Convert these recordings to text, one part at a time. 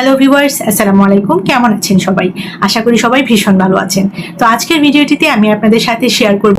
Hello viewers আসসালামু আলাইকুম। কেমন আছেন সবাই? আশা করি সবাই ভীষণ ভালো আছেন। তো আজকের ভিডিওটিতে আমি আপনাদের সাথে শেয়ার করব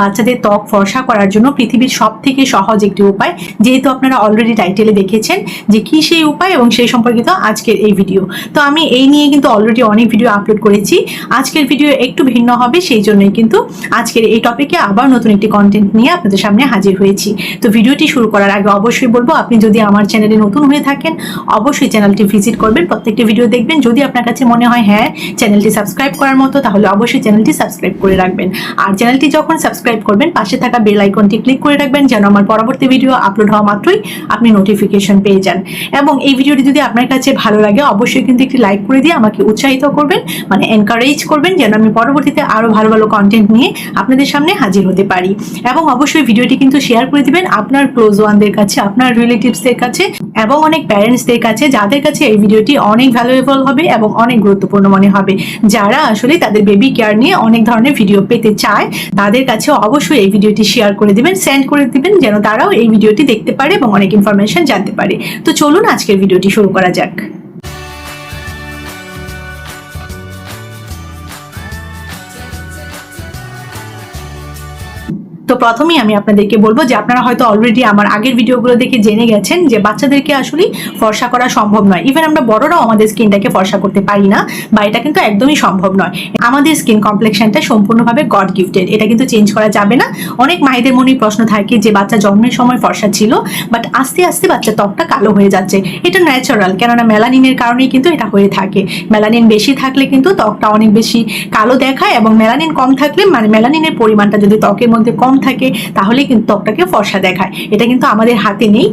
বাচ্চাদের ত্বক ফর্সা করার জন্য পৃথিবীর সব থেকে সহজ একটি উপায়। যেহেতু আপনারা অলরেডি টাইটেলে দেখেছেন যে কি সেই উপায় এবং সেই সম্পর্কিত আজকের এই ভিডিও তো আমি এই নিয়ে কিন্তু অলরেডি অনেক ভিডিও আপলোড করেছি। আজকের ভিডিও একটু ভিন্ন হবে, সেই জন্যই কিন্তু আজকের এই টপিকে আবার নতুন একটি কন্টেন্ট নিয়ে আপনাদের সামনে হাজির হয়েছি। তো ভিডিওটি শুরু করার আগে অবশ্যই বলব, আপনি যদি আমার চ্যানেলে নতুন হয়ে থাকেন, অবশ্যই চ্যানেলটি ভিজিট করবেন। প্রত্যেকটি ভিডিও দেখবেন। যদি আপনার কাছে মনে হয় হ্যাঁ চ্যানেলটি সাবস্ক্রাইব করার মতো, তাহলে অবশ্যই চ্যানেলটি সাবস্ক্রাইব করে রাখবেন। আর চ্যানেলটি যখন সাবস্ক্রাইব করবেন, পাশে থাকা বেল আইকনটি ক্লিক করে রাখবেন, যেন আমার পরবর্তী ভিডিও আপলোড হওয়া মাত্রই আপনি নোটিফিকেশন পেয়ে যান। এবং এই ভিডিওটি যদি আপনার কাছে ভালো লাগে, অবশ্যই কিন্তু একটি লাইক করে দিয়ে আমাকে উৎসাহিত করবেন মানে এনকারেজ করবেন, যেন আমি পরবর্তীতে আরও ভালো ভালো কন্টেন্ট নিয়ে আপনাদের সামনে হাজির হতে পারি। এবং অবশ্যই ভিডিওটি কিন্তু শেয়ার করে দিবেন আপনার ক্লোজ ওয়ানদের কাছে, আপনার রিলেটিভসদের কাছে। এবং অনেক প্যারেন্টসদের কাছে, যাদের কাছে এই ভিডিওটি অনেক ভ্যালুয়েবল হবে এবং অনেক গুরুত্বপূর্ণ মনে হবে। যারা আসলে তাদের বেবি কেয়ার নিয়ে অনেক ধরনের ভিডিও পেতে চায়, তাদের কাছে অবশ্যই এই ভিডিওটি শেয়ার করে দিবেন সেন্ড করে দিবেন, যেন তারাও এই ভিডিওটি দেখতে পারে এবং অনেক ইনফরমেশন জানতে পারে। তো চলুন আজকের ভিডিওটি শুরু করা যাক। তো প্রথমেই আমি আপনাদেরকে বলব যে আপনারা হয়তো অলরেডি আমার আগের ভিডিওগুলো দেখে জেনে গেছেন যে বাচ্চাদেরকে আসলে ফর্সা করা সম্ভব নয়। ইভেন আমরা বড়রাও আমাদের স্কিনটাকে ফর্সা করতে পারি না, বা এটা কিন্তু একদমই সম্ভব নয়। আমাদের স্কিন কমপ্লেকশনটা সম্পূর্ণভাবে গড গিফটেড এটা কিন্তু চেঞ্জ করা যাবে না। অনেক মায়েদের মনে প্রশ্ন থাকে যে বাচ্চা জন্মের সময় ফর্সা ছিল বাট আস্তে আস্তে বাচ্চার ত্বকটা কালো হয়ে যাচ্ছে। এটা ন্যাচারাল কেননা মেলানিনের কারণেই কিন্তু এটা হয়ে থাকে। মেলানিন বেশি থাকলে কিন্তু ত্বকটা অনেক বেশি কালো দেখায় এবং মেলানিন কম থাকলে মানে মেলানিনের পরিমাণটা যদি ত্বকের মধ্যে কম থাকে তাহলে কিন্তু ত্বকটাকে ফর্সা দেখায়। এটা কিন্তু আমাদের হাতে নেই।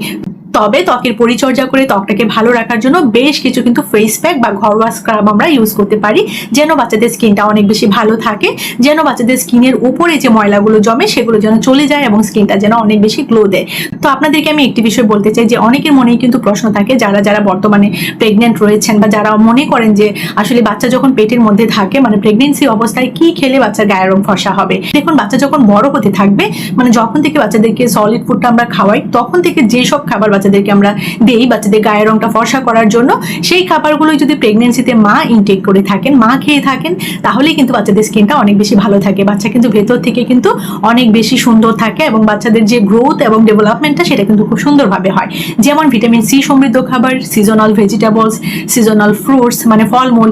তবে ত্বকের পরিচর্যা করে ত্বকটাকে ভালো রাখার জন্য বেশ কিছু কিন্তু ফেস প্যাক বা ঘরোয়া স্ক্রাব আমরা ইউজ করতে পারি, যেন বাচ্চাদের স্কিনটা অনেক বেশি ভালো থাকে, যেন বাচ্চাদের স্কিনের উপরে যে ময়লাগুলো জমে সেগুলো যেন চলে যায় এবং স্কিনটা যেন অনেক বেশি গ্লো দেয়। তো আপনাদেরকে আমি একটি বিষয় বলতে চাই যে অনেকের মনেই কিন্তু প্রশ্ন থাকে, যারা যারা বর্তমানে প্রেগনেন্ট রয়েছেন বা যারা মনে করেন যে আসলে বাচ্চা যখন পেটের মধ্যে থাকে মানে প্রেগনেন্সি অবস্থায় কি খেলে বাচ্চার গায়ের রং ফসা হবে? দেখুন, বাচ্চা যখন বড় হতে থাকবে মানে যখন থেকে বাচ্চাদেরকে সলিড ফুডটা আমরা খাওয়াই, তখন থেকে যেসব খাবার বাচ্চাদেরকে আমরা দেই, বাচ্চাদের গায়ের রংটা ফর্সা করার জন্য, সেই খাবারগুলো যদি প্রেগনেন্সিতে মা ইনটেক করে থাকেন, মা খেয়ে থাকেন, তাহলেই কিন্তু বাচ্চাদের স্কিনটা অনেক বেশি ভালো থাকে। বাচ্চা কিন্তু ভেতর থেকে কিন্তু অনেক বেশি সুন্দর থাকে এবং বাচ্চাদের যে গ্রোথ এবং ডেভেলপমেন্টটা সেটা কিন্তু খুব সুন্দরভাবে হয়। যেমন ভিটামিন সি সমৃদ্ধ খাবার সিজনাল ভেজিটেবলস সিজনাল ফ্রুটস মানে ফলমূল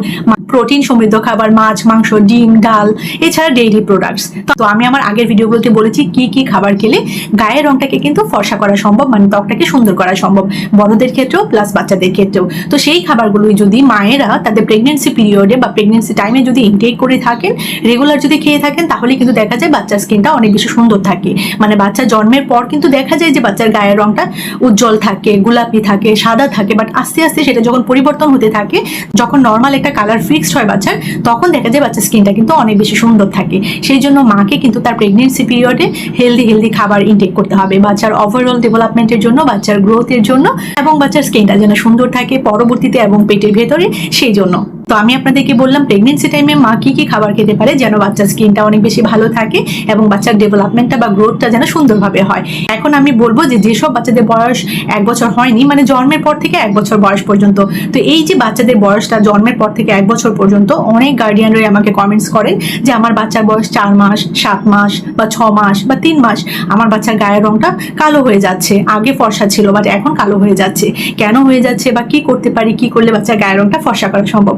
প্রোটিন সমৃদ্ধ খাবার, মাছ, মাংস, ডিম, ডাল, এছাড়া ডেইলি প্রোডাক্টস তো আমি আমার আগের ভিডিওগুলোতে বলেছি কি কি খাবার খেলে গায়ের রংটাকে কিন্তু ফর্সা করা সম্ভব মানে ত্বকটাকে সুন্দর সম্ভব বড়দের ক্ষেত্রেও প্লাস বাচ্চাদের ক্ষেত্রেও। তো সেই খাবারগুলোই যদি মায়েরা তাদের প্রেগনেন্সি পিরিয়ডে বা প্রেগনেন্সি টাইমে যদি ইনটেক করে থাকেন রেগুলার যদি খেয়ে থাকেন, তাহলে কিন্তু দেখা যায় বাচ্চার স্কিনটা অনেক বেশি সুন্দর থাকে। মানে বাচ্চা জন্মের পর কিন্তু দেখা যায় যে বাচ্চার গায়ের রংটা উজ্জ্বল থাকে, গোলাপি থাকে, সাদা থাকে বাট আস্তে আস্তে সেটা যখন পরিবর্তন হতে থাকে, যখন নর্মাল একটা কালার ফিক্সড হয় বাচ্চার, তখন দেখা যায় বাচ্চার স্কিনটা কিন্তু অনেক বেশি সুন্দর থাকে। সেই জন্য মাকে কিন্তু তার প্রেগনেন্সি পিরিয়ডে হেলদি হেলদি খাবার ইনটেক করতে হবে। বাচ্চার ওভারঅল ডেভেলপমেন্টের জন্য বাচ্চার গ্রোথের জন্য এবং বাচ্চার স্কিনটা যেন সুন্দর থাকে পরবর্তীতে এবং পেটের ভেতরে সেই জন্য। তো আমি আপনাদেরকে বললাম প্রেগনেন্সি টাইমে মা কি কি খাবার খেতে পারে? যেন বাচ্চার স্কিনটা অনেক বেশি ভালো থাকে এবং বাচ্চার ডেভেলপমেন্টটা বা গ্রোথটা যেন সুন্দরভাবে হয়। এখন আমি বলব যে, যেসব বাচ্চাদের বয়স এক বছর হয়নি মানে জন্মের পর থেকে এক বছর বয়স পর্যন্ত, তো এই যে বাচ্চাদের বয়সটা জন্মের পর থেকে এক বছর পর্যন্ত, অনেক গার্ডিয়ানরাই আমাকে কমেন্টস করেন যে, আমার বাচ্চার বয়স চার মাস, সাত মাস বা ছ মাস বা তিন মাস, আমার বাচ্চার গায়ের রংটা কালো হয়ে যাচ্ছে। আগে ফর্সা ছিল, বাট এখন কালো হয়ে যাচ্ছে। কেন হয়ে যাচ্ছে বা কি করতে পারি, কি করলে বাচ্চার গায়ের রংটা ফর্সা করা সম্ভব?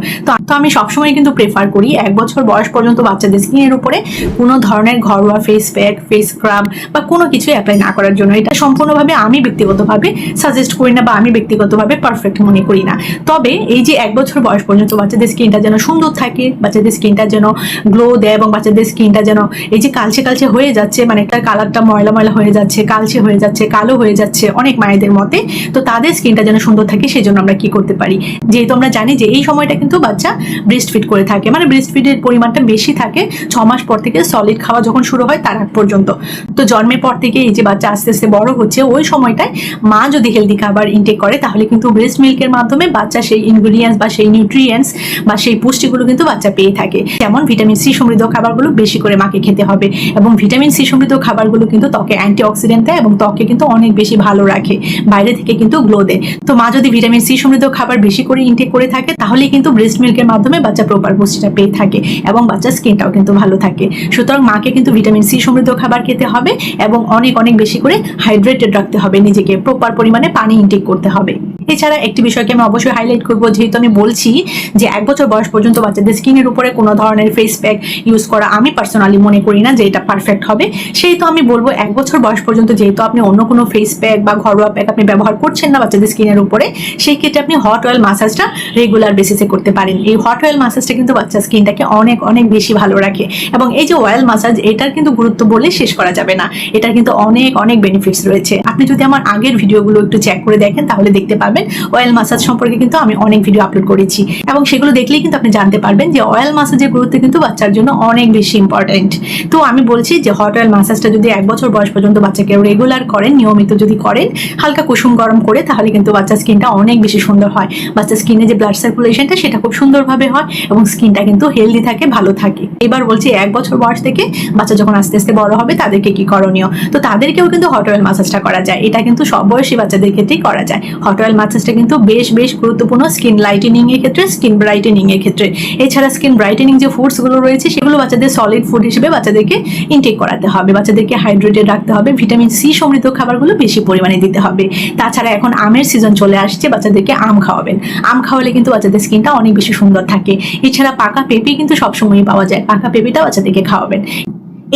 তো আমি সবসময় কিন্তু প্রেফার করি এক বছর বয়স পর্যন্ত বাচ্চাদের স্কিনের উপরে কোনো ধরনের ঘরোয়া ফেস প্যাক ফেস স্ক্রাব বা কোনো কিছু অ্যাপ্লাই না করার জন্য। এটা সম্পূর্ণভাবে আমি ব্যক্তিগতভাবে সাজেস্ট করি না বা আমি ব্যক্তিগতভাবে পারফেক্ট মনে করি না। তবে এই যে এক বছর বয়স পর্যন্ত বাচ্চাদের স্কিনটা যেন সুন্দর থাকে, বাচ্চাদের স্কিনটা যেন গ্লো দেয় এবং বাচ্চাদের স্কিনটা যেন এই যে কালচে কালচে হয়ে যাচ্ছে মানে একটা কালারটা ময়লা ময়লা হয়ে যাচ্ছে, কালচে হয়ে যাচ্ছে, কালো হয়ে যাচ্ছে অনেক মায়েদের মতে, তো তাদের স্কিনটা যেন সুন্দর থাকে সেই জন্য আমরা কি করতে পারি? যেহেতু আমরা জানি যে এই সময়টা কিন্তু বাচ্চা ব্রেস্ট ফিড করে থাকে। মানে ব্রেস্ট ফিডের পরিমাণটা বেশি থাকে ছ মাস পর থেকে সলিড খাওয়া যখন শুরু হয় তার আগ পর্যন্ত। তো জন্মের পর থেকে এই যে বাচ্চা আস্তে আস্তে বড় হচ্ছে, ওই সময়টায় মা যদি হেলদি খাবার ইনটেক করে, তাহলে কিন্তু ব্রেস্ট মিল্কের মাধ্যমে বাচ্চা সেই ইনগ্রিডিয়েন্টস বা সেই নিউট্রিয়েন্টস বা সেই পুষ্টিগুলো কিন্তু বাচ্চা পেয়ে থাকে। যেমন ভিটামিন সি সমৃদ্ধ খাবারগুলো বেশি করে মাকে খেতে হবে এবং ভিটামিন সি সমৃদ্ধ খাবারগুলো কিন্তু ত্বকে অ্যান্টি অক্সিডেন্ট দেয় এবং ত্বকে কিন্তু অনেক বেশি ভালো রাখে, বাইরে থেকে কিন্তু গ্লো দেয়। তো মা যদি ভিটামিন সি সমৃদ্ধ খাবার বেশি করে ইনটেক করে থাকে তাহলে কিন্তু ব্রেস্ট মিল্কের মাধ্যমে বাচ্চা প্রপার পুষ্টিটা পেয়ে থাকে এবং বাচ্চার স্কিনটাও কিন্তু ভালো থাকে। সুতরাং মাকে কিন্তু ভিটামিন সি সমৃদ্ধ খাবার খেতে হবে এবং অনেক অনেক বেশি করে হাইড্রেটেড রাখতে হবে। নিজেকে প্রপার পরিমাণে পানি ইনটেক করতে হবে। এছাড়া একটি বিষয়কে আমি অবশ্যই হাইলাইট করব, যেহেতু আমি বলছি যে এক বছর বয়স পর্যন্ত বাচ্চাদের স্কিনের উপরে কোনো ধরনের ফেস প্যাক ইউজ করা আমি পার্সোনালি মনে করি না যে এটা পারফেক্ট হবে। সেই তো আমি বলব এক বছর বয়স পর্যন্ত যেহেতু আপনি অন্য কোনো ফেস প্যাক বা ঘরোয়া প্যাক আপনি ব্যবহার করছেন না বাচ্চাদের স্কিনের উপরে, সেই ক্ষেত্রে আপনি হট অয়েল মাসাজটা রেগুলার বেসিসে করতে পারেন। এই হট অয়েল মাসাজটা কিন্তু বাচ্চার স্কিনটাকে অনেক অনেক বেশি ভালো রাখে এবং এই যে অয়েল মাসাজ এটার কিন্তু গুরুত্ব বলে শেষ করা যাবে না। এটার কিন্তু অনেক অনেক বেনিফিটস রয়েছে। আপনি যদি আমার আগের ভিডিওগুলো একটু চেক করে দেখেন, তাহলে দেখতে পাবেন অয়েল মাসাজ সম্পর্কে কিন্তু আমি অনেক ভিডিও আপলোড করেছি। এবং সেগুলো দেখলেই কিন্তু আপনি জানতে পারবেন যে অয়েল মাসাজের গুরুত্ব কিন্তু বাচ্চার জন্য অনেক বেশি ইম্পর্টেন্ট তো আমি বলছি যে হট অয়েল মাসাজটা যদি এক বছর বয়স পর্যন্ত বাচ্চাকে রেগুলার করেন, নিয়মিত যদি করেন, হালকা কুসুম গরম করে, তাহলে কিন্তু বাচ্চার স্কিনটা অনেক বেশি সুন্দর হয়। বাচ্চার স্কিনে যে ব্লাড সার্কুলেশনটা সেটা খুব সুন্দরভাবে হয় এবং স্কিনটা কিন্তু হেলদি থাকে, ভালো থাকে। এবার বলছি এক বছর বয়স থেকে বাচ্চা যখন আস্তে আস্তে বড় হবে, তাদেরকে কি করণীয়? তো তাদেরকেও কিন্তু হট অয়েল মাসাজটা করা যায়। এটা কিন্তু সব বয়সী বাচ্চাদের ক্ষেত্রেই করা যায়। হট অয়েল মাসাজটা কিন্তু বেশ বেশ গুরুত্বপূর্ণ স্কিন লাইটেনিং এর ক্ষেত্রে স্কিন ব্রাইটেনিং এর ক্ষেত্রে। এছাড়া স্কিন ব্রাইটেনিং যে ফুডসগুলো রয়েছে, সেগুলো বাচ্চাদের সলিড ফুড হিসেবে বাচ্চাদেরকে ইনটেক করাতে হবে। বাচ্চাদেরকে হাইড্রেটেড রাখতে হবে। ভিটামিন সি সমৃদ্ধ খাবারগুলো বেশি পরিমাণে দিতে হবে। তাছাড়া এখন আমের সিজন চলে আসছে, বাচ্চাদেরকে আম খাওয়াবেন। আম খাওয়ালে কিন্তু বাচ্চাদের স্কিনটা অনেক বেশি সুন্দর থাকে। এছাড়া পাকা পেঁপে কিন্তু সবসময়ই পাওয়া যায়। পাকা পেঁপেটা বাচ্চাদেরকে খাওয়াবেন।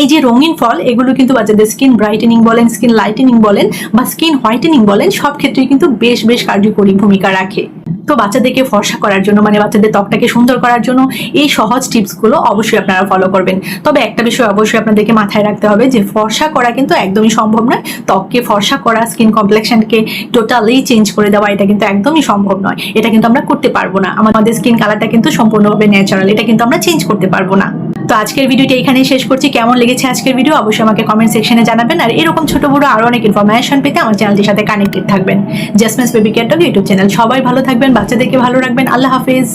এই যে রঙিন ফল, এগুলো কিন্তু বাচ্চাদের স্কিন ব্রাইটেনিং বলেন স্কিন লাইটেনিং বলেন বা স্কিন হোয়াইটেনিং বলেন, সব ক্ষেত্রেই কিন্তু বেশ বেশ কার্যকরী ভূমিকা রাখে। তো বাচ্চাদেরকে ফর্সা করার জন্য মানে বাচ্চাদের ত্বকটাকে সুন্দর করার জন্য এই সহজ টিপসগুলো অবশ্যই আপনারা ফলো করবেন। তবে একটা বিষয় অবশ্যই আপনাদেরকে মাথায় রাখতে হবে যে ফর্সা করা কিন্তু একদমই সম্ভব নয়। ত্বককে ফর্সা করা স্কিন কমপ্লেকশনকে টোটালি চেঞ্জ করে দেওয়া, এটা কিন্তু একদমই সম্ভব নয়। এটা কিন্তু আমরা করতে পারব না। আমাদের স্কিন কালারটা কিন্তু সম্পূর্ণভাবে ন্যাচারাল এটা কিন্তু আমরা চেঞ্জ করতে পারব না। তো আজকের ভিডিওটি এখানেই শেষ করছি। কেমন লেগেছে আজকের ভিডিও অবশ্যই আমাকে কমেন্ট সেকশনে জানাবেন। আর এরকম ছোট বড় আরও অনেক ইনফরমেশন পেতে আমার চ্যানেলটির সাথে কানেক্টেড থাকবেন। জাসমিস বেবি কেয়ার ইউটিউব চ্যানেল সবাই ভালো থাকবেন, বাচ্চাদেরকে ভালো রাখবেন। আল্লাহ হাফেজ।